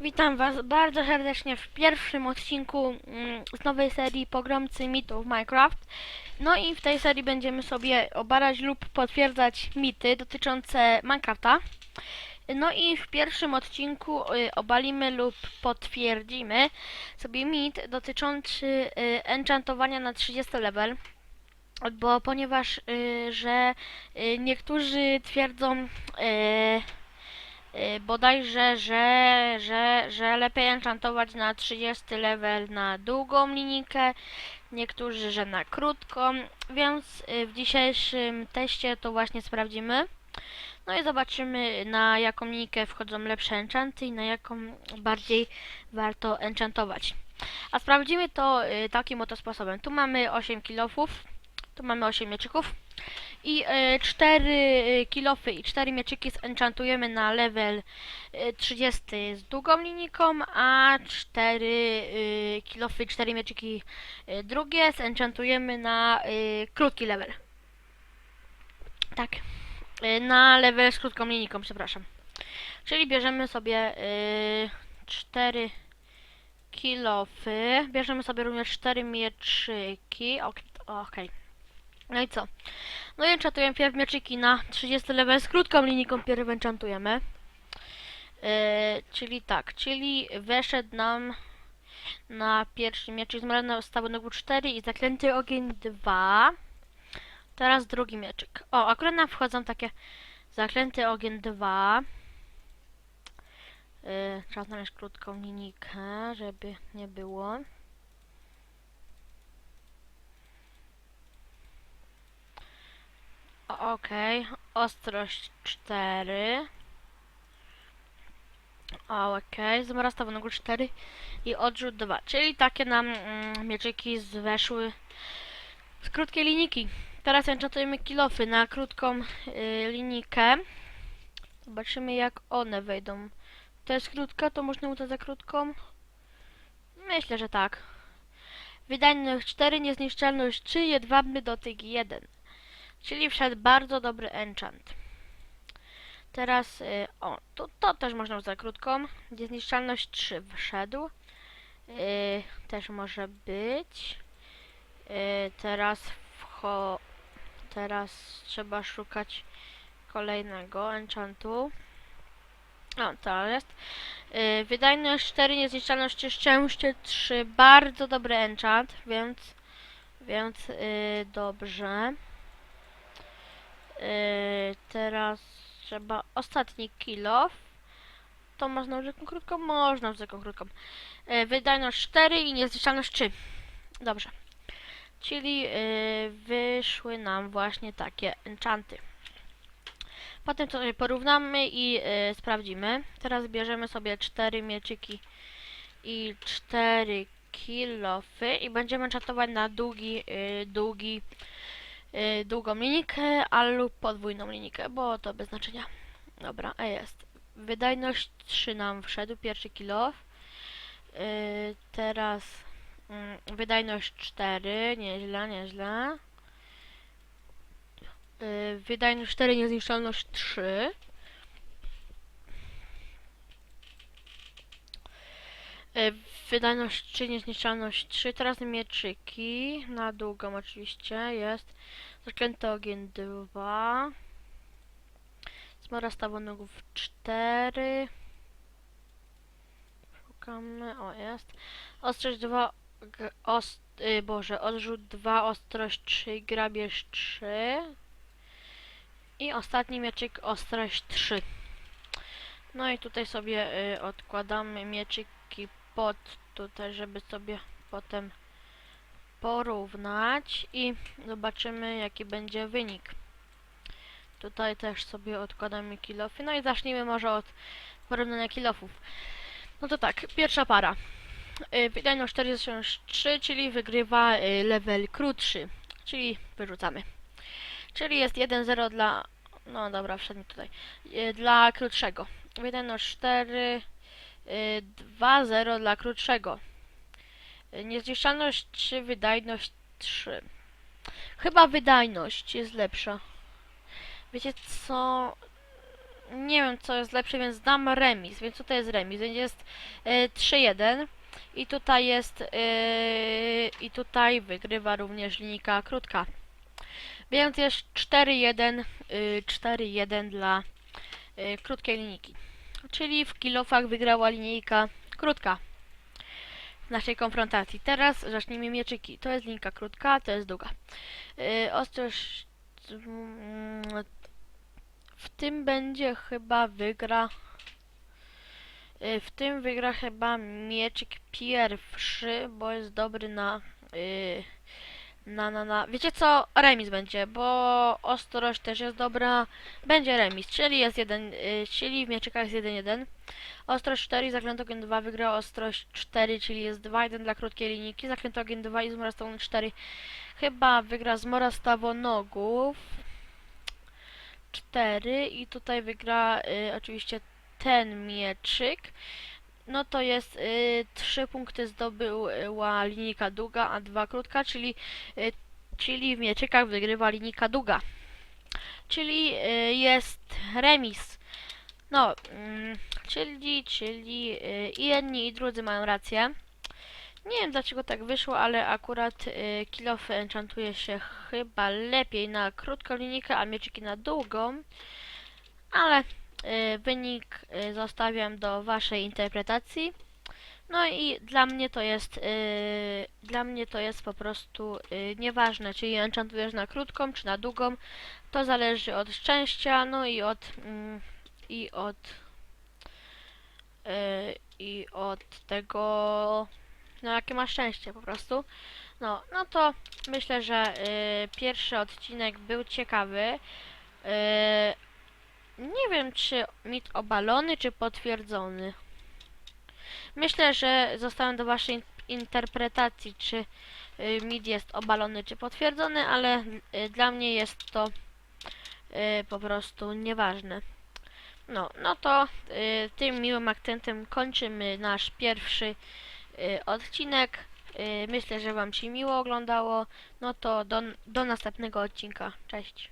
Witam Was bardzo serdecznie w pierwszym odcinku mm, z nowej serii Pogromcy Mitów Minecraft. No i w tej serii będziemy sobie obalać lub potwierdzać mity dotyczące Minecrafta. No i w pierwszym odcinku y, obalimy lub potwierdzimy sobie mit dotyczący y, enchantowania na 30 level. Bo ponieważ, y, że niektórzy twierdzą, bodajże, że, że, że lepiej enchantować na 30 level na długą linijkę, niektórzy, że na krótką, więc y, w dzisiejszym teście to właśnie sprawdzimy. No i zobaczymy na jaką linijkę wchodzą lepsze enchanty i na jaką bardziej warto enchantować. A sprawdzimy to y, takim oto sposobem. Tu mamy 8 kilofów, tu mamy 8 mieczyków. I y, 4 kilofy i 4 mieczyki zenchantujemy na level y, 30 z długą linijką, a 4 y, kilofy i 4 mieczyki y, drugie zenchantujemy na y, krótki level. Tak. Y, na level z krótką linijką, przepraszam. Czyli bierzemy sobie y, 4 kilofy, bierzemy sobie również 4 mieczyki. Ok- Okej. No i co? No i enchantujemy pierw mieczyki na 30 level z krótką linijką pierw enchantujemy. Yy, czyli tak, czyli weszedł nam na pierwszy mieczyk zmarny stawy nogu 4 i zaklęty ogień 2. Teraz drugi mieczyk. O, akurat nam wchodzą takie zaklęty ogień 2. Yy, trzeba znaleźć krótką linijkę, żeby nie było. Okej, ostrość 4. O, okej, okay. stawu nogу 4 i odrzut 2. Czyli takie nam mm, mieczyki weszły z krótkiej linijki. Teraz enchantujemy kilofy na krótką y, linijkę. Zobaczymy jak one wejdą. To jest krótka, to można uznać za krótką? Myślę, że tak. Wydajność 4, niezniszczalność 3, jedwabny dotyk 1. Czyli wszedł bardzo dobry enchant. Teraz, y, o, tu, to też można za krótką. Niezniszczalność 3 wszedł. Y, też może być. Y, teraz wcho... Teraz trzeba szukać kolejnego enchantu. O, to jest. Y, wydajność 4, niezniszczalność 3, szczęście 3. Bardzo dobry enchant, więc... Więc y, dobrze. Yy, teraz trzeba ostatni kilof. To można użyć krótką? Można użyć krótką. Yy, wydajność 4 i niezniszczalność 3. Dobrze. Czyli yy, wyszły nam właśnie takie enchanty. Potem sobie porównamy i yy, sprawdzimy. Teraz bierzemy sobie 4 mieczyki i 4 kilofy i będziemy enchantować na długi, długi y, długą linijkę, lub podwójną linijkę, bo to bez znaczenia. Dobra, a jest. Wydajność 3 nam wszedł, pierwszy kilo. Y, teraz mm, wydajność 4, nieźle, nieźle. Y, wydajność 4, niezniszczalność 3. Wydajność 3, niezniszczalność 3. Teraz mieczyki. Na długą oczywiście jest. Zaklęty ogień 2. Zmora stawonogów 4. Szukamy. O, jest. Ostrość 2. g- Ost, y, Boże, odrzut 2, ostrość 3, grabież 3. I ostatni mieczyk, ostrość 3. No i tutaj sobie y, odkładamy mieczyki pod tutaj, żeby sobie potem porównać i zobaczymy jaki będzie wynik. Tutaj też sobie odkładamy kilofy. No i zacznijmy może od porównania kilofów. No to tak, pierwsza para. Y, Wydajność 43, czyli wygrywa y, level krótszy, czyli wyrzucamy. Czyli jest 1-0 dla... No dobra, wszedł mi tutaj. Y, Dla krótszego. Wydajność 4, y, 2-0 dla krótszego. Niezniszczalność 3, wydajność 3. Chyba wydajność jest lepsza. Wiecie co? nie wiem co jest lepsze, więc dam remis, więc tutaj jest remis, więc jest y, 3-1 i tutaj jest y, i tutaj wygrywa również linijka krótka. Więc jest 4-1 y, 4-1 dla y, krótkiej linijki. Czyli w kilofach wygrała linijka krótka w naszej konfrontacji. Teraz zacznijmy mieczyki. To jest linka krótka, to jest długa. Yy, ostrość... mm, W tym będzie chyba wygra... yy, W tym wygra chyba mieczyk pierwszy, bo jest dobry na... yy, na, na, na. Wiecie co? Remis będzie, bo ostrość też jest dobra. Będzie remis, czyli jest jeden, yy, czyli w mieczykach jest 1-1. Ostrość 4, zaklęty ogień 2 wygra ostrość 4, czyli jest 2-1 dla krótkiej linijki. Zaklęty ogień 2 i zmora stawon 4 chyba wygra zmora stawonogów 4 i tutaj wygra y, oczywiście ten mieczyk. No to jest y, 3 punkty zdobyła linijka długa, a 2 krótka, czyli, y, czyli w mieczykach wygrywa linijka długa. Czyli y, jest remis. No, mm, czyli, czyli y, i jedni i drudzy mają rację. Nie wiem dlaczego tak wyszło, ale akurat y, kilofy enchantuje się chyba lepiej na krótką linijkę, a mieczyki na długą. Ale y, wynik y, zostawiam do waszej interpretacji. No i dla mnie to jest y, dla mnie to jest po prostu y, nieważne, czy je enchantujesz na krótką, czy na długą. To zależy od szczęścia, no i od mm, i od y, i od tego no jakie masz szczęście po prostu. No, no to myślę, że y, pierwszy odcinek był ciekawy. Y, nie wiem, czy mit obalony, czy potwierdzony. Myślę, że zostałem do waszej in- interpretacji, czy y, mit jest obalony, czy potwierdzony, ale y, dla mnie jest to y, po prostu nieważne. No, no to tym miłym akcentem kończymy nasz pierwszy odcinek. Myślę, że Wam się miło oglądało. No to do, do następnego odcinka. Cześć.